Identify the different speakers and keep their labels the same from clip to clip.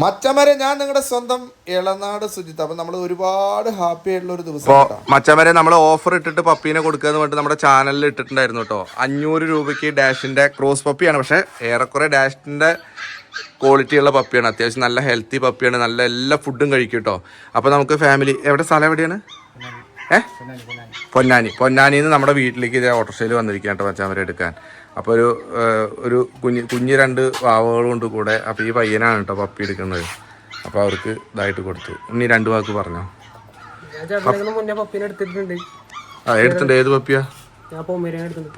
Speaker 1: മച്ചമരെ ഞാൻ നിങ്ങളുടെ സ്വന്തം ഇളനാട് സുജിത്ത്. അപ്പൊ നമ്മൾ ഒരുപാട് ഹാപ്പി ആയിട്ടുള്ള ഒരു ദിവസം
Speaker 2: മച്ചമരെ. നമ്മൾ ഓഫർ ഇട്ടിട്ട് പപ്പീനെ കൊടുക്കുക എന്ന് പറഞ്ഞിട്ട് നമ്മുടെ ചാനലിൽ ഇട്ടിട്ടുണ്ടായിരുന്നു കേട്ടോ. അഞ്ഞൂറ് രൂപയ്ക്ക് ഡാഷിന്റെ ക്രോസ് പപ്പിയാണ്. പക്ഷെ ഏറെക്കുറെ ഡാഷിന്റെ ക്വാളിറ്റി ഉള്ള പപ്പിയാണ്. അത്യാവശ്യം നല്ല ഹെൽത്തി പപ്പിയാണ്. നല്ല എല്ലാ ഫുഡും കഴിക്കും കേട്ടോ. അപ്പോൾ നമുക്ക് ഫാമിലി എവിടെ സ്ഥലം എവിടെയാണ്? ഏഹ് പൊന്നാനി. പൊന്നാനിയിൽ നിന്ന് നമ്മുടെ വീട്ടിലേക്ക് ഇതേ ഓട്ടോറിക്ഷയിൽ വന്നിരിക്കുകയാണ് കേട്ടോ മച്ചാമരെ എടുക്കാൻ. അപ്പോൾ ഒരു ഒരു കുഞ്ഞ് കുഞ്ഞ് രണ്ട് വാവകളുണ്ട് കൂടെ അപ്പോൾ ഈ പയ്യനാണ് കേട്ടോ പപ്പി എടുക്കുന്നത്. അപ്പോൾ അവർക്ക് ഇതായിട്ട് കൊടുത്തു. ഉണ്ണി രണ്ട് വാക്ക് പറഞ്ഞോ? ആ എടുത്തിട്ടുണ്ട്. ഏത് പപ്പിയാ?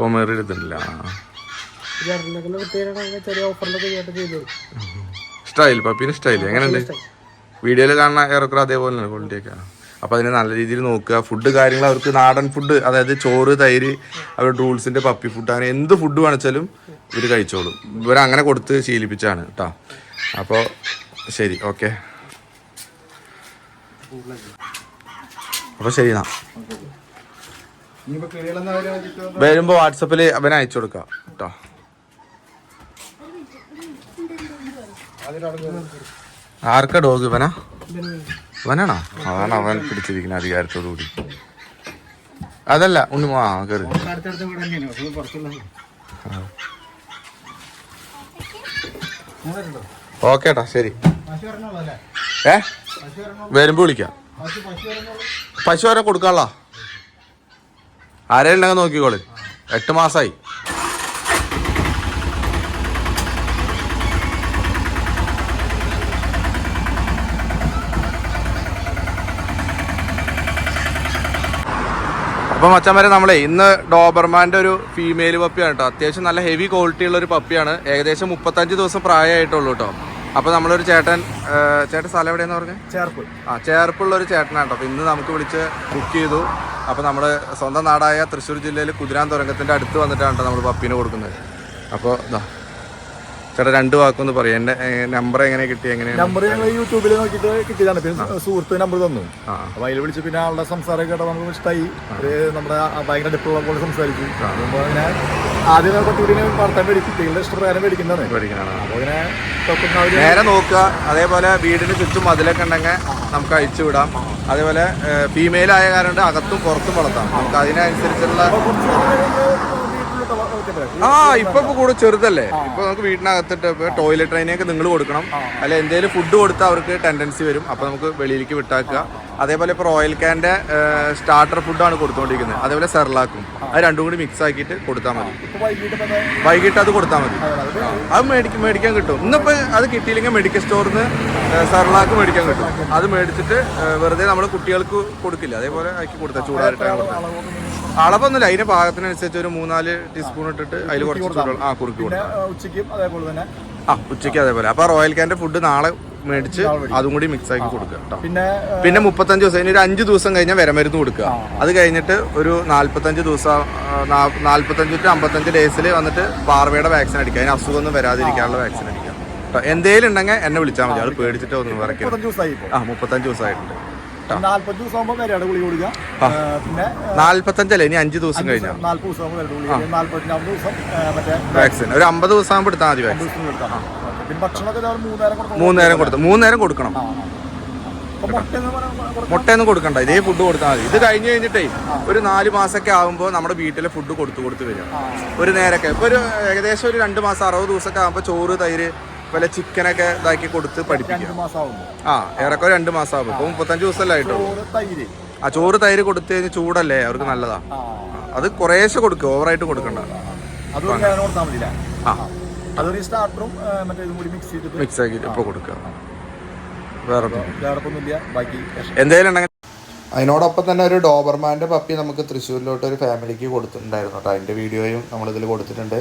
Speaker 2: പോമേറി എടുത്തിട്ടില്ല. സ്റ്റൈൽ പപ്പീന് സ്റ്റൈൽ എങ്ങനെയുണ്ട്? വീഡിയോയിൽ കാണുന്ന ഏറെക്കുറെ അതേപോലെ ക്വാളിറ്റി ഒക്കെ. അപ്പോൾ അതിനെ നല്ല രീതിയിൽ നോക്കുക. ഫുഡ് കാര്യങ്ങൾ അവർക്ക് നാടൻ ഫുഡ് അതായത് ചോറ് തൈര് അവരുടെ റൂൾസിന്റെ പപ്പി ഫുഡ് അങ്ങനെ എന്ത് ഫുഡ് വേണിച്ചാലും ഇവർ കഴിച്ചോളും. ഇവർ അങ്ങനെ കൊടുത്ത് ശീലിപ്പിച്ചാണ് കേട്ടോ അപ്പോൾ ശരി ഓക്കെ അപ്പോൾ ശരി എന്നാ വരുമ്പോൾ വാട്സപ്പിൽ അവനെ അയച്ചു കൊടുക്കാം കേട്ടോ ആർക്കാ ഡോഗ് ഇവനാ? ഇവനാണോ അതാണ് അവൻ പിടിച്ചിരിക്കുന്ന അധികാരത്തോടു കൂടി. അതല്ല ഉണ്ണി കയറി ഓക്കെ ഏട്ടാ ശരി. ഏ? വരുമ്പോ വിളിക്കാം. പശു വരെ കൊടുക്കാനുള്ള? ആരെയും ഉണ്ടെങ്കിൽ നോക്കിക്കോൾ. എട്ട് മാസമായി അപ്പൊ മച്ചാൻ നമ്മളെ ഇന്ന് ഡോബർമാന്റെ ഒരു ഫീമെയിൽ പപ്പിയാണ് കേട്ടോ അത്യാവശ്യം നല്ല ഹെവി ക്വാളിറ്റി ഉള്ള ഒരു പപ്പിയാണ് ഏകദേശം മുപ്പത്തഞ്ച് ദിവസം പ്രായമായിട്ടുള്ളൂ കേട്ടോ അപ്പോൾ നമ്മളൊരു ചേട്ടൻ ചേട്ടൻ സ്ഥലം എവിടെയെന്ന് പറഞ്ഞു?
Speaker 1: ചേർപ്പ്.
Speaker 2: ആ ചേർപ്പുള്ള ഒരു ചേട്ടനാണ് കേട്ടോ അപ്പോൾ ഇന്ന് നമുക്ക് വിളിച്ച് ബുക്ക് ചെയ്തു. അപ്പോൾ നമ്മൾ സ്വന്തം നാടായ തൃശ്ശൂർ ജില്ലയിൽ കുതിരാൻ തുരങ്കത്തിന്റെ അടുത്ത് വന്നിട്ടാണ് കേട്ടോ നമ്മൾ പപ്പീനെ കൊടുക്കുന്നത്. അപ്പോൾ ഇതാ ചേട്ടാ രണ്ട് വാക്കൊന്ന് പറയാം. എന്റെ നമ്പർ എങ്ങനെ കിട്ടി എങ്ങനെയാണ്?
Speaker 3: നമ്പർ ഞങ്ങൾ യൂട്യൂബിൽ നോക്കിയിട്ട് കിട്ടിയതാണ്. പിന്നെ സുഹൃത്ത് നമ്പർ തന്നു. അപ്പൊ അതിൽ വിളിച്ച് പിന്നെ ആളുടെ സംസാരം കേട്ടോ നമുക്ക് ഇഷ്ടമായി നമ്മുടെ ഭയങ്കര അടുപ്പുള്ള പോലെ സംസാരിച്ചു. അപ്പൊ അങ്ങനെ ആദ്യം കുട്ടിയെ വളർത്താൻ വേണ്ടി കുട്ടികളുടെ ഇഷ്ടപ്രകാരം മേടിക്കുന്നതാണ് അപ്പൊ അങ്ങനെ അവർ
Speaker 2: നേരെ നോക്കുക. അതേപോലെ വീടിന് ചുറ്റും അതിലൊക്കെ ഉണ്ടെങ്കിൽ നമുക്ക് അഴിച്ചു വിടാം. അതേപോലെ ഫീമെയിൽ ആയ കാരണം അകത്തും പുറത്തും വളർത്താം. നമുക്ക് അതിനനുസരിച്ചുള്ള. ആ ഇപ്പൊ കൂടെ ചെറുതല്ലേ? ഇപ്പൊ നമുക്ക് വീട്ടിനകത്തിട്ട് ഇപ്പൊ ടോയ്ലറ്റ് ട്രെയിനൊക്കെ നിങ്ങൾ കൊടുക്കണം. അല്ലെ എന്തെങ്കിലും ഫുഡ് കൊടുത്താൽ അവർക്ക് ടെൻഡൻസി വരും. അപ്പൊ നമുക്ക് വെളിയിലേക്ക് വിട്ടാക്കുക. അതേപോലെ ഇപ്പൊ റോയൽ കാന്റെ സ്റ്റാർട്ടർ ഫുഡാണ് കൊടുത്തുകൊണ്ടിരിക്കുന്നത് അതേപോലെ സെർലാക്കും. അത് രണ്ടും കൂടി മിക്സ് ആക്കിയിട്ട് കൊടുത്താൽ മതി.
Speaker 3: വൈകിട്ട്
Speaker 2: അത് കൊടുത്താൽ മതി. അത് മേടിക്കും മേടിക്കാൻ കിട്ടും. ഇന്നിപ്പോ അത് കിട്ടിയില്ലെങ്കിൽ മെഡിക്കൽ സ്റ്റോറിൽ നിന്ന് സെർലാക്ക് മേടിക്കാൻ കിട്ടും. അത് മേടിച്ചിട്ട് വെറുതെ നമ്മൾ കുട്ടികൾക്ക് കൊടുക്കില്ല. അതേപോലെ ആക്കി കൊടുത്താൽ ചൂടാറിട്ട് കൊടുത്താൽ അളവൊന്നുമില്ല. അതിന്റെ പാകത്തിനനുസരിച്ച് ഒരു മൂന്നാൽ ടീസ്പൂൺ ഇട്ടിട്ട് അതിൽ കുറച്ച് ചൂടുവെള്ളം. ആ കുറുക്കി കൊടുക്കും.
Speaker 3: ഉച്ചയ്ക്കും അതേപോലെ തന്നെ
Speaker 2: ആ ഉച്ചയ്ക്ക് അതേപോലെ. അപ്പൊ റോയൽ ക്യാന്റെ ഫുഡ് നാളെ മേടിച്ച് അതും കൂടി മിക്സ് ആക്കി കൊടുക്കുക കേട്ടോ
Speaker 3: പിന്നെ
Speaker 2: പിന്നെ മുപ്പത്തഞ്ച് ദിവസം ഇനി ഒരു അഞ്ച് ദിവസം കഴിഞ്ഞാൽ വിരമരുന്ന് കൊടുക്കുക. അത് കഴിഞ്ഞിട്ട് ഒരു നാല്പത്തഞ്ച് ദിവസം നാല്പത്തഞ്ച് ടു അമ്പത്തഞ്ച് ഡേയ്സിൽ വന്നിട്ട് പാർവയുടെ വാക്സിൻ അടിക്കുക. അതിന് അസുഖമൊന്നും വരാതിരിക്കാനുള്ള വാക്സിൻ അടിക്കുക. എന്തേലും ഉണ്ടെങ്കിൽ എന്നെ വിളിച്ചാൽ മതി. അത് പേടിച്ചിട്ട് ഒന്നും
Speaker 3: വരയ്ക്കും
Speaker 2: ആ മുപ്പത്തഞ്ച് ദിവസമായിട്ടുണ്ട്.
Speaker 3: നാല്പത് ദിവസം ആകുമ്പോൾ വരെയാണ് ഗുളി കൊടുക്കുക ആ, പിന്നെ
Speaker 2: നാല്പത്തഞ്ചല്ലേ? ഇനി അഞ്ച് ദിവസം കഴിഞ്ഞാൽ
Speaker 3: നാല്പത് ദിവസം ആകുമ്പോൾ മറ്റേ
Speaker 2: വാക്സിൻ. ഒരു അമ്പത് ദിവസം ആകുമ്പോൾ എടുത്താൽ മതി. വാക്സിൻ.
Speaker 3: പിന്നെ ഭക്ഷണമൊക്കെ മൂന്നേരം കൊടുക്കണം
Speaker 2: മൂന്നേരം കൊടുത്തു. മൂന്നേരം കൊടുക്കണം. മുട്ടയൊന്നും കൊടുക്കണ്ട. ഇതേ ഫുഡ് കൊടുത്താൽ മതി. ഇത് കഴിഞ്ഞ് കഴിഞ്ഞിട്ടേ ഒരു നാല് മാസമൊക്കെ ആകുമ്പോൾ നമ്മുടെ വീട്ടിലെ ഫുഡ് കൊടുത്തു കൊടുത്ത് വരും. ഒരു നേരമൊക്കെ. ഇപ്പോൾ ഒരു ഏകദേശം ഒരു രണ്ട് മാസം അറുപത് ദിവസമൊക്കെ ആകുമ്പോൾ ചോറ് തൈര് വല്ല ചിക്കനൊക്കെ ഇതാക്കി കൊടുത്ത്
Speaker 3: പഠിപ്പിക്കും.
Speaker 2: ആ ഏറെക്കുറെ രണ്ട് മാസം ആവും ഇപ്പൊ മുപ്പത്തഞ്ച് ദിവസമല്ലേ ആയിട്ടുള്ളൂ. ആ ചോറ് തൈര് കൊടുത്തു കഴിഞ്ഞാൽ ചൂടല്ലേ? അവർക്ക് നല്ലതാ. അത് കുറേശ്ശെ കൊടുക്കുക ഓവറായിട്ട് കൊടുക്കണ്ട. ആ
Speaker 3: മിക്സ്
Speaker 2: ആക്കി ഇപ്പൊ കൊടുക്കുക വേറെ ഒന്നും.
Speaker 1: അതിനോടൊപ്പം തന്നെ ഒരു ഡോബർമാന്റെ പപ്പി നമുക്ക് തൃശ്ശൂരിലോട്ട് ഒരു ഫാമിലിക്ക് കൊടുത്തിട്ടുണ്ടായിരുന്നു കേട്ടോ. അതിന്റെ വീഡിയോയും നമ്മളിതിൽ കൊടുത്തിട്ടുണ്ട്.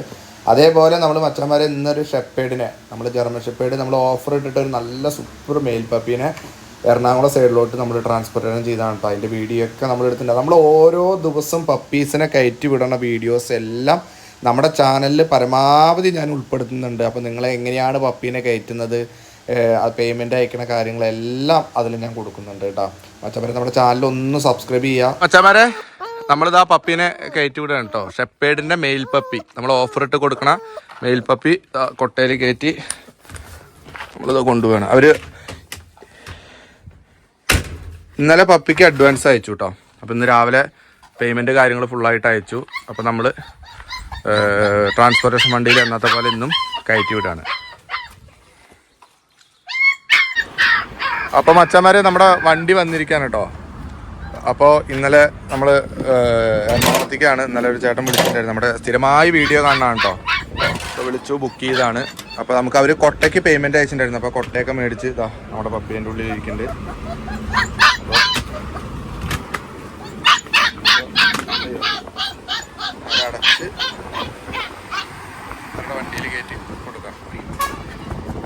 Speaker 1: അതേപോലെ നമ്മൾ മച്ചന്മാരെ ഇന്നൊരു ഷെപ്പേഡിനെ നമ്മൾ ജർമ്മൻ ഷെപ്പേഡ് നമ്മൾ ഓഫർ ഇട്ടിട്ട് ഒരു നല്ല സൂപ്പർ മെയിൽ പപ്പീനെ എറണാകുളം സൈഡിലോട്ട് നമ്മൾ ട്രാൻസ്പോർട്ടേഷൻ ചെയ്താണ് കേട്ടോ. അതിന്റെ വീഡിയോ ഒക്കെ നമ്മൾ എടുത്തിട്ടുണ്ട്. നമ്മൾ ഓരോ ദിവസം പപ്പീസിനെ കയറ്റി വിടണ വീഡിയോസ് എല്ലാം നമ്മുടെ ചാനലിൽ പരമാവധി ഞാൻ ഉൾപ്പെടുത്തുന്നുണ്ട്. അപ്പോൾ നിങ്ങൾ എങ്ങനെയാണ് പപ്പീനെ കയറ്റുന്നത്? പേയ്മെന്റ് അയക്കുന്ന കാര്യങ്ങളെല്ലാം അതിൽ ഞാൻ കൊടുക്കുന്നുണ്ട് കേട്ടോ മച്ചമാരെ നമ്മുടെ ചാനൽ ഒന്ന് സബ്സ്ക്രൈബ് ചെയ്യുക
Speaker 2: മച്ചാമാരെ നമ്മളിതാ പപ്പീനെ കയറ്റി വിടുകയാണ് കേട്ടോ ഷെപ്പേഡിന്റെ മെയിൽ പപ്പി. നമ്മൾ ഓഫർ ഇട്ട് കൊടുക്കണ മെയിൽ പപ്പി കൊട്ടയിൽ കയറ്റി നമ്മളിത് കൊണ്ടുപോകണം അവർ ഇന്നലെ പപ്പിക്ക് അഡ്വാൻസ് അയച്ചു കേട്ടോ അപ്പോൾ ഇന്ന് രാവിലെ പേയ്മെന്റ് കാര്യങ്ങൾ ഫുള്ളായിട്ട് അയച്ചു. അപ്പോൾ നമ്മൾ ട്രാൻസ്പോർട്ടേഷൻ വണ്ടിയിൽ എന്നത്തെ പോലെ ഇന്നും കയറ്റി വിടാണ് അപ്പം അച്ഛന്മാരെ നമ്മുടെ വണ്ടി വന്നിരിക്കുകയാണ് കേട്ടോ അപ്പോൾ ഇന്നലെ നമ്മൾ എറണാകുളത്തേക്കാണ് ഇന്നലെ ഒരു ചേട്ടൻ വിളിച്ചിട്ടുണ്ടായിരുന്നു. നമ്മുടെ സ്ഥിരമായി വീഡിയോ കാണാണ് കേട്ടോ അപ്പോൾ വിളിച്ചു ബുക്ക് ചെയ്താണ്. അപ്പോൾ നമുക്ക് അവർ കൊട്ടയ്ക്ക് പേയ്മെന്റ് അയച്ചിട്ടുണ്ടായിരുന്നു. അപ്പോൾ കൊട്ടയൊക്കെ മേടിച്ച് ഇതാ നമ്മുടെ പപ്പീന്റെ ഉള്ളിൽ ഇരിക്കുന്നുണ്ട് വണ്ടിയിൽ കയറ്റി കൊടുക്കാം.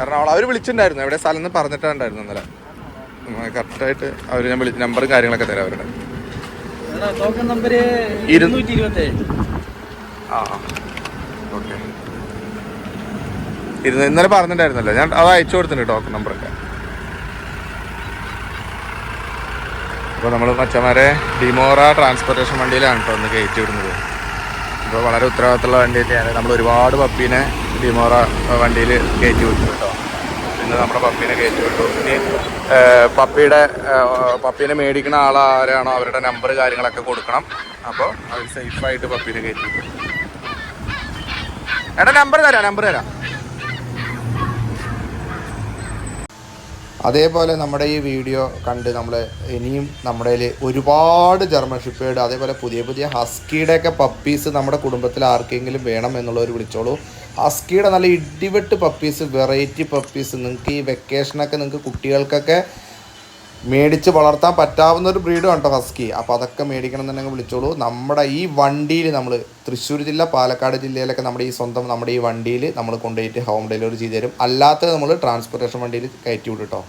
Speaker 2: എറണാകുളം അവർ വിളിച്ചിട്ടുണ്ടായിരുന്നു. എവിടെ? സ്ഥലം എന്ന് പറഞ്ഞിട്ടുണ്ടായിരുന്നു ഇന്നലെ. കറക്റ്റായിട്ട് അവർ ഞാൻ വിളി നമ്പറും കാര്യങ്ങളൊക്കെ തരാം അവരുടെ. ആ ഓക്കെ. ഇരുന്ന് ഇന്നലെ പറഞ്ഞിട്ടുണ്ടായിരുന്നല്ലോ. ഞാൻ അത് അയച്ചു കൊടുത്തിട്ടുണ്ട് ടോക്കൺ നമ്പറൊക്കെ അപ്പോൾ നമ്മൾ മച്ചന്മാരെ ഡിമോറ ട്രാൻസ്പോർട്ടേഷൻ വണ്ടിയിലാണ് കേട്ടോ ഒന്ന് കയറ്റി വിടുന്നത്. ഇപ്പോൾ വളരെ ഉത്തരവാദിത്തമുള്ള വണ്ടിയിലാണ് നമ്മൾ ഒരുപാട് പപ്പീനെ ഡിമോറ വണ്ടിയിൽ കയറ്റി വിട്ടു കേട്ടോ ഇന്ന് നമ്മുടെ പപ്പീനെ കയറ്റി വിട്ടു ഇനി പപ്പിയുടെ പപ്പീനെ മേടിക്കുന്ന ആൾ അവരുടെ നമ്പർ കാര്യങ്ങളൊക്കെ കൊടുക്കണം. അപ്പോൾ അവർ സേഫായിട്ട് പപ്പീനെ കയറ്റി വിട്ടു എടാ നമ്പർ തരാം നമ്പർ തരാം.
Speaker 1: അതേപോലെ നമ്മുടെ ഈ വീഡിയോ കണ്ട് നമ്മൾ ഇനിയും നമ്മുടെ ഒരുപാട് ജർമ്മൻ ഷിപ്പേഡ് അതേപോലെ പുതിയ പുതിയ ഹസ്കിയുടെയൊക്കെ പപ്പീസ് നമ്മുടെ കുടുംബത്തിൽ ആർക്കെങ്കിലും വേണം എന്നുള്ളവർ വിളിച്ചോളൂ. ഹസ്കിയുടെ നല്ല ഇടിവെട്ട് പപ്പീസ് വെറൈറ്റി പപ്പീസ് നിങ്ങൾക്ക് ഈ വെക്കേഷനൊക്കെ നിങ്ങൾക്ക് കുട്ടികൾക്കൊക്കെ മേടിച്ച് വളർത്താൻ പറ്റാവുന്ന ഒരു ബ്രീഡും കേട്ടോ ഹസ്കി അപ്പോൾ അതൊക്കെ മേടിക്കണം എന്നുണ്ടെങ്കിൽ വിളിച്ചോളൂ. നമ്മുടെ ഈ വണ്ടിയിൽ നമ്മൾ തൃശ്ശൂർ ജില്ല പാലക്കാട് ജില്ലയിലൊക്കെ നമ്മുടെ ഈ സ്വന്തം നമ്മുടെ ഈ വണ്ടിയിൽ നമ്മൾ കൊണ്ടുപോയിട്ട് ഹോം ഡെലിവറി ചെയ്തു തരും. അല്ലാത്തത് നമ്മൾ ട്രാൻസ്പോർട്ടേഷൻ വണ്ടിയിൽ കയറ്റി വിടും കേട്ടോ